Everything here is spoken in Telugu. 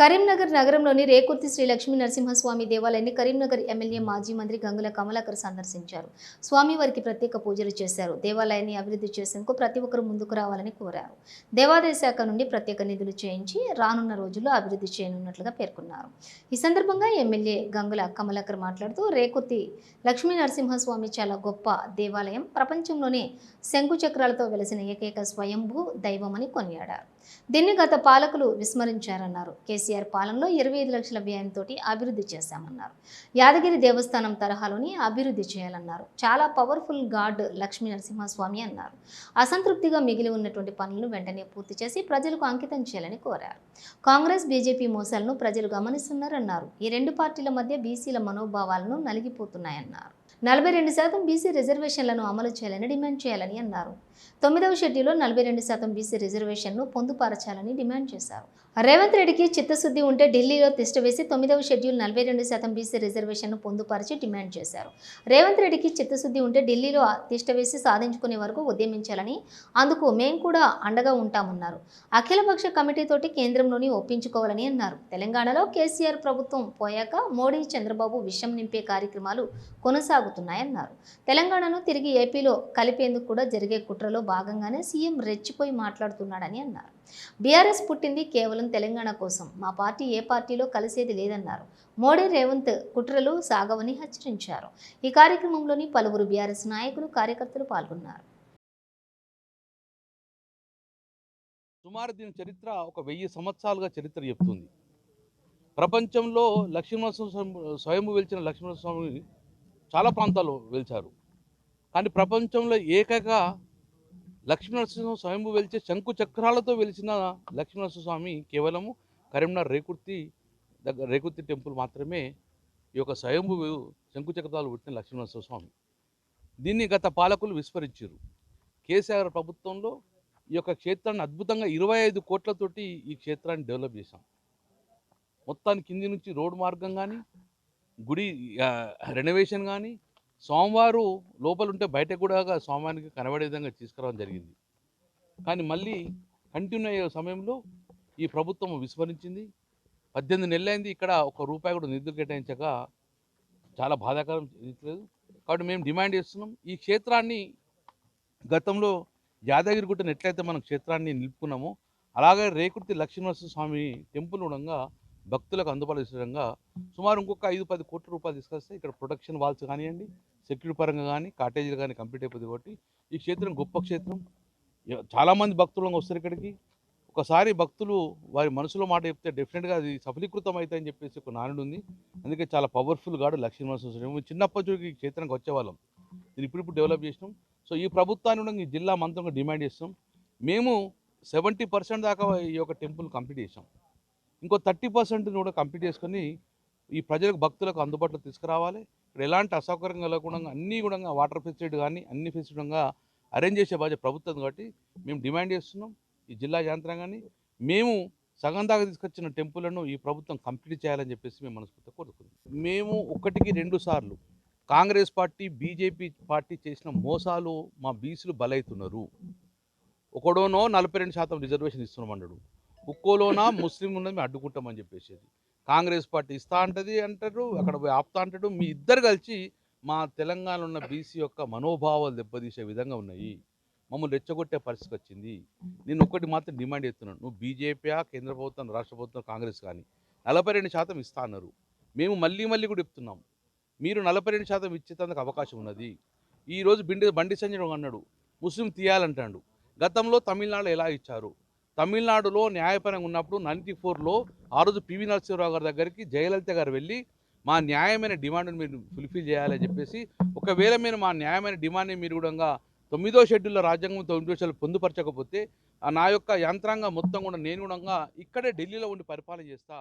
కరీంనగర్ నగరంలోని రేకుర్తి శ్రీ లక్ష్మీ నరసింహస్వామి దేవాలయాన్ని కరీంనగర్ ఎమ్మెల్యే మాజీ మంత్రి గంగుల కమలాకర్ సందర్శించారు. స్వామివారికి ప్రత్యేక పూజలు చేశారు. దేవాలయాన్ని అభివృద్ధి చేసేందుకు ప్రతి ఒక్కరూ ముందుకు రావాలని కోరారు. దేవాదాయ శాఖ నుండి ప్రత్యేక నిధులు చేయించి రానున్న రోజుల్లో అభివృద్ధి చేయనున్నట్లుగా పేర్కొన్నారు. ఈ సందర్భంగా ఎమ్మెల్యే గంగుల కమలాకర్ మాట్లాడుతూ రేకుర్తి లక్ష్మీ నరసింహస్వామి చాలా గొప్ప దేవాలయం. ప్రపంచంలోనే శంకు చక్రాలతో వెలసిన ఏకైక స్వయంభూ దైవమని కొనియాడారు. దీన్ని గత పాలకులు విస్మరించారన్నారు. కేసీఆర్ పాలనలో ఇరవై ఐదు లక్షల వ్యయంతో అభివృద్ధి చేశామన్నారు. యాదగిరి దేవస్థానం తరహాలోని అభివృద్ధి చేయాలన్నారు. చాలా పవర్ఫుల్ గాడ్ లక్ష్మీ నరసింహస్వామి అన్నారు. అసంతృప్తిగా మిగిలి ఉన్నటువంటి పనులను వెంటనే పూర్తి చేసి ప్రజలకు అంకితం చేయాలని కోరారు. కాంగ్రెస్ బీజేపీ మోసాలను ప్రజలు గమనిస్తున్నారన్నారు. ఈ రెండు పార్టీల మధ్య బీసీల మనోభావాలను నలిగిపోతున్నాయన్నారు. నలభై రెండు శాతం బీసీ రిజర్వేషన్లను అమలు చేయాలని డిమాండ్ చేయాలని అన్నారు. తొమ్మిదవ షెడ్యూల్లో నలభై రెండు శాతం బీసీ రిజర్వేషన్ను పొందుపరచాలని డిమాండ్ చేశారు. రేవంత్ రెడ్డికి చిత్తశుద్ధి ఉంటే ఢిల్లీలో తిష్టవేసి తొమ్మిదవ షెడ్యూల్ నలభై రెండు శాతం బీసీ రిజర్వేషన్ను పొందుపరిచి డిమాండ్ చేశారు. రేవంత్ రెడ్డికి చిత్తశుద్ధి ఉంటే ఢిల్లీలో తిష్టవేసి సాధించుకునే వరకు ఉద్యమించాలని అందుకు మేం కూడా అండగా ఉంటామన్నారు. అఖిలపక్ష కమిటీతోటి కేంద్రంలోని ఒప్పించుకోవాలని అన్నారు. తెలంగాణలో కేసీఆర్ ప్రభుత్వం పోయాక మోడీ చంద్రబాబు విషం నింపే కార్యక్రమాలు కొనసాగుతున్నాయన్నారు. తెలంగాణను తిరిగి ఏపీలో కలిపేందుకు కూడా జరిగే కుట్రలో భాగంగానే సీఎం రెచ్చిపోయి మాట్లాడుతున్నాడని అన్నారు. బీఆర్ఎస్ పుట్టింది కేవలం తెలంగాణ కోసం. మా పార్టీ ఏ పార్టీలో కలిసేది లేదన్నారు. మోడీ రేవంత్ కుట్రలు సాగవని హెచ్చరించారు. ఈ కార్యక్రమంలోని పలువురు బీఆర్ఎస్ నాయకులు కార్యకర్తలు పాల్గొన్నారు. సుమారు దీని చరిత్ర ఒక వెయ్యి సంవత్సరాలుగా చరిత్ర చెప్తుంది. ప్రపంచంలో లక్ష్మీనరసింహ స్వయంభూ వెలిచిన లక్ష్మీనరస్వామి చాలా ప్రాంతాల్లో వెలిచారు. కానీ ప్రపంచంలో ఏకైక లక్ష్మీనరసింహ స్వయంభు వెలిచే శంకు చక్రాలతో వెలిసిన లక్ష్మీనరసింహస్వామి కేవలము కరీంనగర్ రేకుర్తి దగ్గర రేకుర్తి టెంపుల్ మాత్రమే ఈ యొక్క స్వయంభు శంకు చక్రాలు పుట్టిన లక్ష్మీనరసింహస్వామి దీన్ని గత పాలకులు విస్మరించారు కేసీఆర్ ప్రభుత్వంలో ఈ యొక్క క్షేత్రాన్ని అద్భుతంగా ఇరవై ఐదు కోట్లతోటి ఈ క్షేత్రాన్ని డెవలప్ చేశాం. మొత్తానికి కింది నుంచి రోడ్ మార్గం కానీ గుడి రెనోవేషన్ కానీ సోమవారు లోపల ఉంటే బయట కూడా సోమవారికి కనబడే విధంగా తీసుకురావడం జరిగింది. కానీ మళ్ళీ కంటిన్యూ అయ్యే సమయంలో ఈ ప్రభుత్వం విస్మరించింది. పద్దెనిమిది నెలలైంది ఇక్కడ ఒక రూపాయి కూడా నిధులు కేటాయించక చాలా బాధాకరం లేదు కాబట్టి మేము డిమాండ్ చేస్తున్నాం. ఈ క్షేత్రాన్ని గతంలో యాదగిరిగుట్టను ఎట్లయితే మనం క్షేత్రాన్ని నిలుపుకున్నామో అలాగే రేకుర్తి లక్ష్మీనరసింహ స్వామి టెంపుల్ ఉండగా భక్తులకు అందుబాటులో విధంగా సుమారు ఇంకొక ఐదు పది కోట్ల రూపాయలు తీసుకొస్తే ఇక్కడ ప్రొటెక్షన్ వాల్స్ కానివ్వండి సెక్యూరిటీ పరంగా కానీ కాటేజీలు కానీ కంప్లీట్ అయిపోతుంది కాబట్టి ఈ క్షేత్రం గొప్ప క్షేత్రం. చాలామంది భక్తులు వస్తారు ఇక్కడికి. ఒకసారి భక్తులు వారి మనసులో మాట చెప్తే డెఫినెట్గా అది సఫలీకృతం అవుతాయని చెప్పేసి ఒక నానుడు ఉంది. అందుకే చాలా పవర్ఫుల్ గాడు లక్ష్మీనరసింహ స్వామి. మేము చిన్నప్పటి నుంచి ఈ క్షేత్రానికి వచ్చేవాళ్ళం. దీన్ని ఇప్పుడు ఇప్పుడు డెవలప్ చేసినాం. సో ఈ ప్రభుత్వాన్ని కూడా ఈ జిల్లా మంత్రంగా డిమాండ్ చేస్తాం మేము సెవెంటీ పర్సెంట్ దాకా ఈ యొక్క టెంపుల్ కంప్లీట్ చేసాం ఇంకో థర్టీ పర్సెంట్ని కూడా కంప్లీట్ చేసుకొని ఈ ప్రజలకు భక్తులకు అందుబాటులో తీసుకురావాలి. ఇక్కడ ఎలాంటి అసౌకర్యం కలగకుండా అన్నీ కూడా వాటర్ ఫెసిలిటీ కానీ అన్ని ఫెసిలిటీగా అరేంజ్ చేసే బాధ్యత ప్రభుత్వం కాబట్టి మేము డిమాండ్ చేస్తున్నాం. ఈ జిల్లా యంత్రాంగాన్ని మేము సగం దాకా తీసుకొచ్చిన టెంపుల్ను ఈ ప్రభుత్వం కంప్లీట్ చేయాలని చెప్పేసి మేము మనస్ఫూర్తిగా కోరుకుంటున్నాం. మేము ఒకటికి రెండు సార్లు కాంగ్రెస్ పార్టీ బీజేపీ పార్టీ చేసిన మోసాలు మా బీసీలు బలవుతున్నారు ఒకడోనో నలభై రెండు శాతం రిజర్వేషన్ ఇస్తున్నాం అన్నాడు. ఉక్కోలోనా ముస్లిం ఉన్నది మేము అడ్డుకుంటామని చెప్పేసి కాంగ్రెస్ పార్టీ ఇస్తా అంటది అంటారు అక్కడ పోయి ఆపుతా అంటాడు. మీ ఇద్దరు కలిసి మా తెలంగాణలో ఉన్న బీసీ యొక్క మనోభావాలు దెబ్బతీసే విధంగా ఉన్నాయి. మమ్మల్ని రెచ్చగొట్టే పరిస్థితి వచ్చింది. నేను ఒక్కటి మాత్రం డిమాండ్ చేస్తున్నాను. నువ్వు బీజేపీయా కేంద్ర ప్రభుత్వం రాష్ట్ర ప్రభుత్వం కాంగ్రెస్ కానీ నలభై రెండు శాతం ఇస్తా అన్నారు. మేము మళ్ళీ మళ్ళీ కూడా చెప్తున్నాం. మీరు నలభై రెండు శాతం ఇచ్చేటందుకు అవకాశం ఉన్నది. ఈరోజు బిండి బండి సంజయ్ అన్నాడు ముస్లిం తీయాలంటాడు. గతంలో తమిళనాడు ఎలా ఇచ్చారు? తమిళనాడులో న్యాయపరంగా ఉన్నప్పుడు నైంటీ ఫోర్లో ఆ రోజు పివి నరసింహరావు గారి దగ్గరికి జయలలిత గారు వెళ్ళి మా న్యాయమైన డిమాండ్ని మీరు ఫుల్ఫిల్ చేయాలని చెప్పేసి ఒకవేళ మీరు మా న్యాయమైన డిమాండ్ని మీరు కూడా తొమ్మిదో షెడ్యూల్లో రాజ్యాంగం తొమ్మిదో షెడ్యూల్ పొందుపరచకపోతే ఆ నా యొక్క యంత్రాంగం మొత్తం కూడా నేను కూడా ఇక్కడే ఢిల్లీలో ఉండి పరిపాలన చేస్తా